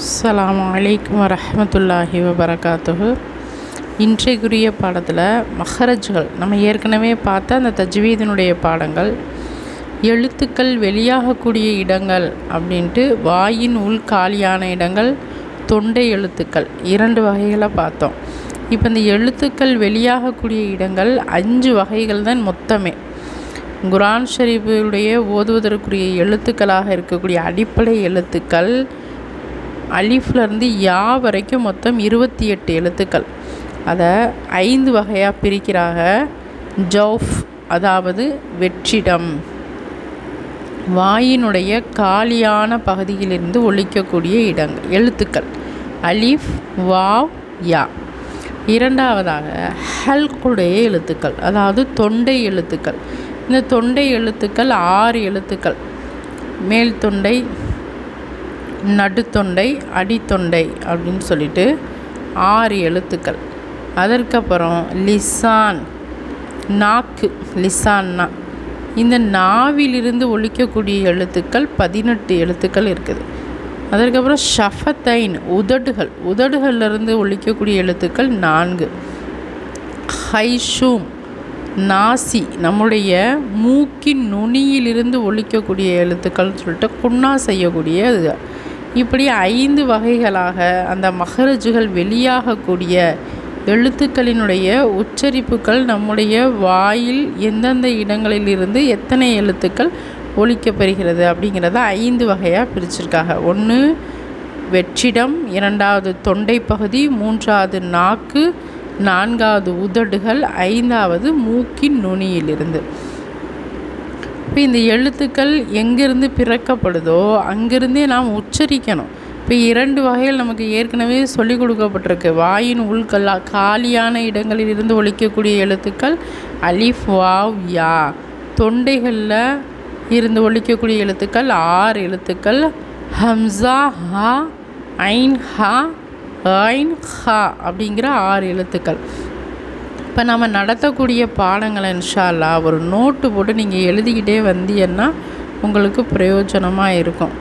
அஸ்லாம் வலைக்கம் வரமத்துல்லாஹி வபரகாத்து இன்றைக்குரிய பாடத்தில் மஹரஜ்கள் நம்ம ஏற்கனவே பார்த்த அந்த தஜ்வீதனுடைய பாடங்கள் எழுத்துக்கள் வெளியாகக்கூடிய இடங்கள் அப்படின்ட்டு வாயின் உள் காலியான இடங்கள் தொண்டை எழுத்துக்கள் இரண்டு வகைகளை பார்த்தோம். இப்போ இந்த எழுத்துக்கள் வெளியாகக்கூடிய இடங்கள் அஞ்சு வகைகள் தான் மொத்தமே. குரான் ஷரீஃபுடைய ஓதுவதற்குரிய எழுத்துக்களாக இருக்கக்கூடிய அடிப்படை எழுத்துக்கள் அலிஃப்லேருந்து யா வரைக்கும் மொத்தம் இருபத்தி எட்டு எழுத்துக்கள். அதை ஐந்து வகையாக பிரிக்கிறாங்க ஜவுஃப் அதாவது வெற்றிடம். வாயினுடைய காலியான பகுதியிலிருந்து ஒழிக்கக்கூடிய இடங்கள் எழுத்துக்கள். அலிஃப் வாவ் யா. இரண்டாவதாக ஹல்குடைய எழுத்துக்கள் அதாவது தொண்டை எழுத்துக்கள். இந்த தொண்டை எழுத்துக்கள் ஆறு எழுத்துக்கள். மேல் தொண்டை நடுத்தொண்டை அடித்தொண்டை அப்படின்னு சொல்லிட்டு ஆறு எழுத்துக்கள். அதற்கப்புறம் லிசான் நாக்கு லிசான்னா. இந்த நாவிலிருந்து ஒழிக்கக்கூடிய எழுத்துக்கள் பதினெட்டு எழுத்துக்கள் இருக்குது. அதற்கப்புறம் ஷஃபத்தைன் உதடுகள். உதடுகளிலிருந்து ஒழிக்கக்கூடிய எழுத்துக்கள் நான்கு. ஹைஷூம் நாசி நம்முடைய மூக்கின் நுனியிலிருந்து ஒழிக்கக்கூடிய எழுத்துக்கள்னு சொல்லிட்டு குன்னா செய்யக்கூடிய இது இப்படி ஐந்து வகைகளாக அந்த மகரஜுகள் வெளியாகக்கூடிய எழுத்துக்களினுடைய உச்சரிப்புகள் நம்முடைய வாயில் எந்தெந்த இடங்களிலிருந்து எத்தனை எழுத்துக்கள் ஒழிக்கப்பெறுகிறது அப்படிங்கிறத ஐந்து வகையாக பிரிச்சிருக்காங்க. ஒன்று வெற்றிடம் இரண்டாவது தொண்டை பகுதி மூன்றாவது நாக்கு நான்காவது உதடுகள் ஐந்தாவது மூக்கின் நுனியிலிருந்து. இப்போ இந்த எழுத்துக்கள் எங்கேருந்து பிறக்கப்படுதோ அங்கிருந்தே நாம் உச்சரிக்கணும். இப்போ இரண்டு வகையில் நமக்கு ஏற்கனவே சொல்லிக் கொடுக்கப்பட்டிருக்கு. வாயின் உள்கல்லா காலியான இடங்களில் இருந்து ஒழிக்கக்கூடிய எழுத்துக்கள் அலிஃப் வாவ் யா. தொண்டைகளில் இருந்து ஒழிக்கக்கூடிய எழுத்துக்கள் ஆறு எழுத்துக்கள் ஹம்சா ஹா ஐன் ஹா ஐன் ஹா அப்படிங்கிற ஆறு எழுத்துக்கள். இப்போ நம்ம நடத்தக்கூடிய பாடங்களை இன்ஷால்லா ஒரு நோட்டு போட்டு நீங்கள் எழுதிக்கிட்டே வந்தீங்கன்னா உங்களுக்கு பிரயோஜனமாக இருக்கும்.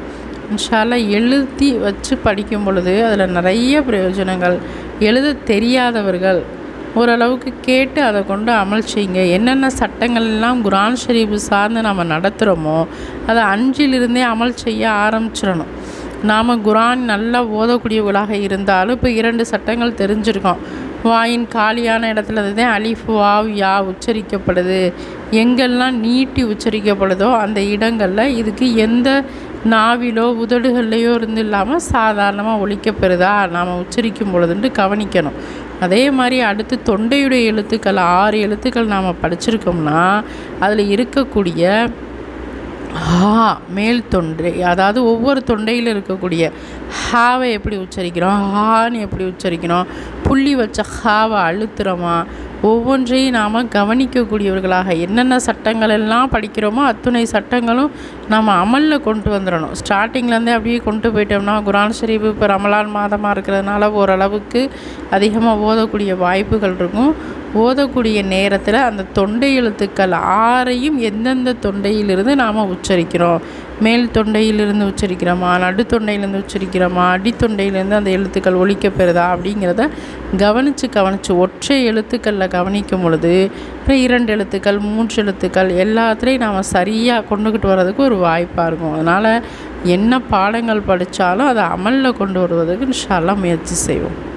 இன்ஷால்லா எழுதி வச்சு படிக்கும் பொழுது அதில் நிறைய பிரயோஜனங்கள். எழுத தெரியாதவர்கள் ஓரளவுக்கு கேட்டு அதை கொண்டு அமல் செய்யுங்க. என்னென்ன சட்டங்கள்லாம் குரான் ஷரீஃபு சார்ந்து நம்ம நடத்துகிறோமோ அதை அஞ்சிலிருந்தே அமல் செய்ய ஆரம்பிச்சிடணும். நாம் குரான் நல்லா ஓதக்கூடியவர்களாக இருந்தாலும் இப்போ இரண்டு சட்டங்கள் தெரிஞ்சிருக்கோம். வாயின் காலியான இடத்துல தான் அலிஃப் வாவ் யா உச்சரிக்கப்படுது. எங்கெல்லாம் நீட்டி உச்சரிக்கப்படுதோ அந்த இடங்களில் இதுக்கு எந்த நாவிலோ உதடுகள்லையோ இருந்து இல்லாமல் சாதாரணமாக ஒழிக்கப்பெறுதா? நாம் உச்சரிக்கும் பொழுதுன்ட்டு கவனிக்கணும். அதே மாதிரி அடுத்து தொண்டையுடைய எழுத்துக்கள் ஆறு எழுத்துக்கள் நாம் படிச்சிருக்கோம்னா அதில் இருக்கக்கூடிய ஹா மேல் தொண்டை அதாவது ஒவ்வொரு தொண்டையில் இருக்கக்கூடிய ஹாவை எப்படி உச்சரிக்கிறோம்? ஹான்னு எப்படி உச்சரிக்கிறோம்? புள்ளி வச்ச ஹாவை அழுத்துறோமா? ஒவ்வொன்றையும் நாம் கவனிக்கக்கூடியவர்களாக என்னென்ன சட்டங்கள் எல்லாம் படிக்கிறோமோ அத்துணை சட்டங்களும் நாம் அமலில் கொண்டு வந்துடணும் ஸ்டார்டிங்லேருந்தே அப்படியே கொண்டு போயிட்டோம்னா குரான் ஷரீஃப் இப்போ ரமலான் மாதமாக இருக்கிறதுனால ஓரளவுக்கு அதிகமாக ஓதக்கூடிய வாய்ப்புகள் இருக்கும். ஓதக்கூடிய நேரத்தில் அந்த தொண்டை எழுத்துக்கள் ஆறையும் எந்தெந்த தொண்டையிலிருந்து நாம் உச்சரிக்கிறோம்? மேல் தொண்டையிலிருந்து உச்சரிக்கிறோமா நடுத்தொண்டையிலேருந்து உச்சரிக்கிறோமா அடித்தொண்டையிலேருந்து அந்த எழுத்துக்கள் ஒழிக்க பெறுதா அப்படிங்கிறத கவனித்து கவனித்து ஒற்றை எழுத்துக்களில் கவனிக்கும் பொழுது இரண்டு எழுத்துக்கள் மூன்று எழுத்துக்கள் எல்லாத்துலேயும் நாம் சரியாக கொண்டுக்கிட்டு வர்றதுக்கு ஒரு வாய்ப்பாக இருக்கும். அதனால் என்ன பாடங்கள் படித்தாலும் அதை அமலில் கொண்டு வருவதற்கு இன்ஷால்லாம் முயற்சி செய்வோம்.